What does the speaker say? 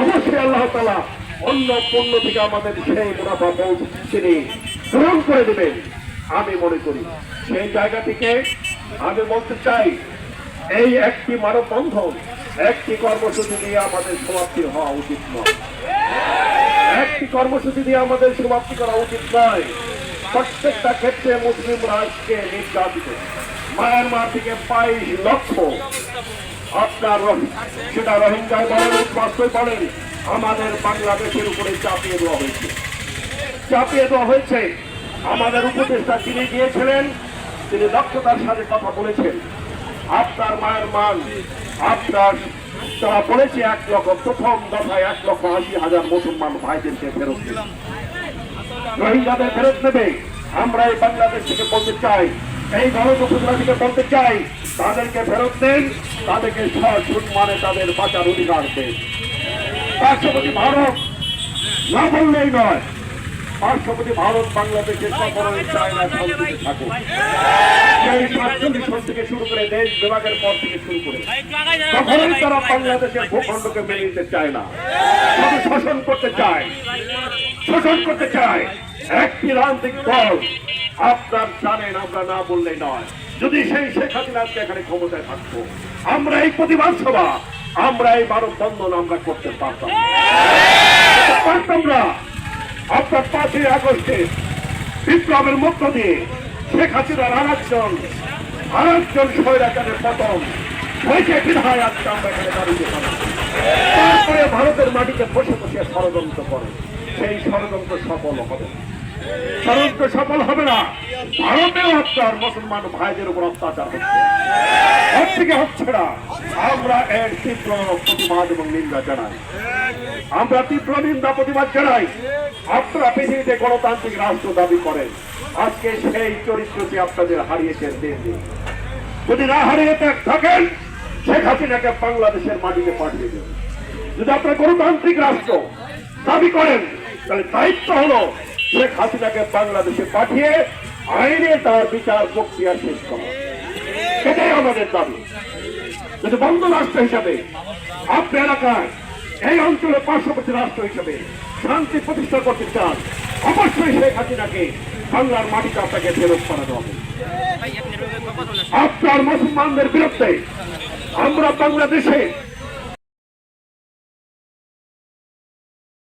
অবশ্যই আল্লাহ তালা অন্য পণ্য থেকে আমাদের সেই মুনাফা তিনি পূরণ করে দেবেন, আমি মনে করি। সেই জায়গা থেকে আমি বলতে চাই, এই একটি মানববন্ধন, একটি কর্মসূচি দিয়ে আমাদের সমাপ্তি হওয়া উচিত নয়। একটি কর্মসূচি দিয়ে আমাদের সমাপ্তি করা উচিত নয়। প্রত্যেকটা ক্ষেত্রে মুসলিম রাজকে নির্যাতিত মায়ানমার থেকে বাইশ লক্ষ আপনার সেটা রোহিঙ্গায় বলেন উদ্বাস্তুই বলেন, আমাদের বাংলাদেশের উপরে চাপিয়ে দেওয়া হয়েছে। চাপিয়ে দেওয়া হয়েছে। আমাদের উপদেষ্টা তিনি গিয়েছিলেন, তিনি দক্ষতার সাথে কথা বলেছেন। আপনার মায়ের মান আপনার, তারা বলেছে এক লক্ষ, প্রথম দফায় এক লক্ষ আশি হাজার মুসলমান ভাইদেরকে ফেরত দেবে। রোহিঙ্গাদের ফেরত নেবে। আমরা এই বাংলাদেশ থেকে বলতে চাই, এই গণতন্ত্র থেকে বলতে চাই, তাদেরকে ফেরত দেন, তাদেরকে মানে তাদের বাঁচার অধিকার দেন। রাষ্ট্রপতি ভারত না বললেই নয় রাষ্ট্রপতি ভারত বাংলাদেশের সকলের সেই সাতচল্লিশ থেকে শুরু করে দেশ বিভাগের পর থেকে শুরু করে। কখনোই তারা বাংলাদেশের ভূখণ্ডকে মেনে নিতে চায় না। শোষণ করতে চায়। শোষণ করতে চায়। আপনার আমরা না নয়। যদি সেই শেখ এখানে ক্ষমতায় থাকতো, আমরা এই প্রতিবাদ সভা, আমরা এই মানব বন্ধন আমরা করতে পারতাম পারতাম না। আপনার পাঁচই আগস্টে বিপ্লবের মধ্য দিয়ে শেখ হাসিনার আর একজন আর একজন স্বৈরাচারের পতন হয়েছে বিধায় আমরা এখানে তারপরে ভারতের মাটিতে বসে বসে ষড়যন্ত্র করে। সেই ষড়যন্ত্র সফল হবে। ষড়যন্ত্র সফল হবে না। ভারতেও আপনার মুসলমান ভাইদের উপর অত্যাচার হচ্ছে। থেকে হচ্ছে না। আমরা এর তীব্র প্রতিবাদ এবং নিন্দা জানাই। আমরা তীব্র নিন্দা, প্রতিবাদ জানাই। আপনারা পৃথিবীতে গণতান্ত্রিক রাষ্ট্র দাবি করেন। আজকে সেই চরিত্রটি আপনাদের হারিয়েছেন দিন দিন। যদি না হারিয়ে থাক- থাকেন, শেখ হাসিনাকে বাংলাদেশের মাটিতে পাঠিয়ে দেন। যদি আপনারা গণতান্ত্রিক রাষ্ট্র দাবি করেন, তাহলে দায়িত্ব হলো শেখ হাসিনাকে বাংলাদেশে পাঠিয়ে আইনে তার বিচার প্রক্রিয়া শেষ করা। এটাই আমাদের দাবি। যদি বন্ধ রাষ্ট্র হিসাবে আপনি এলাকায় এই অঞ্চলে পার্শ্ববর্তী রাষ্ট্র হিসাবে শান্তি প্রতিষ্ঠা করতে চান, অবশ্যই শেখ হাসিনাকে বাংলার মাটিতে আপনাকে ফেরত করাতে হবে। আপনার মুসলমানদের বিরুদ্ধে আমরা বাংলাদেশে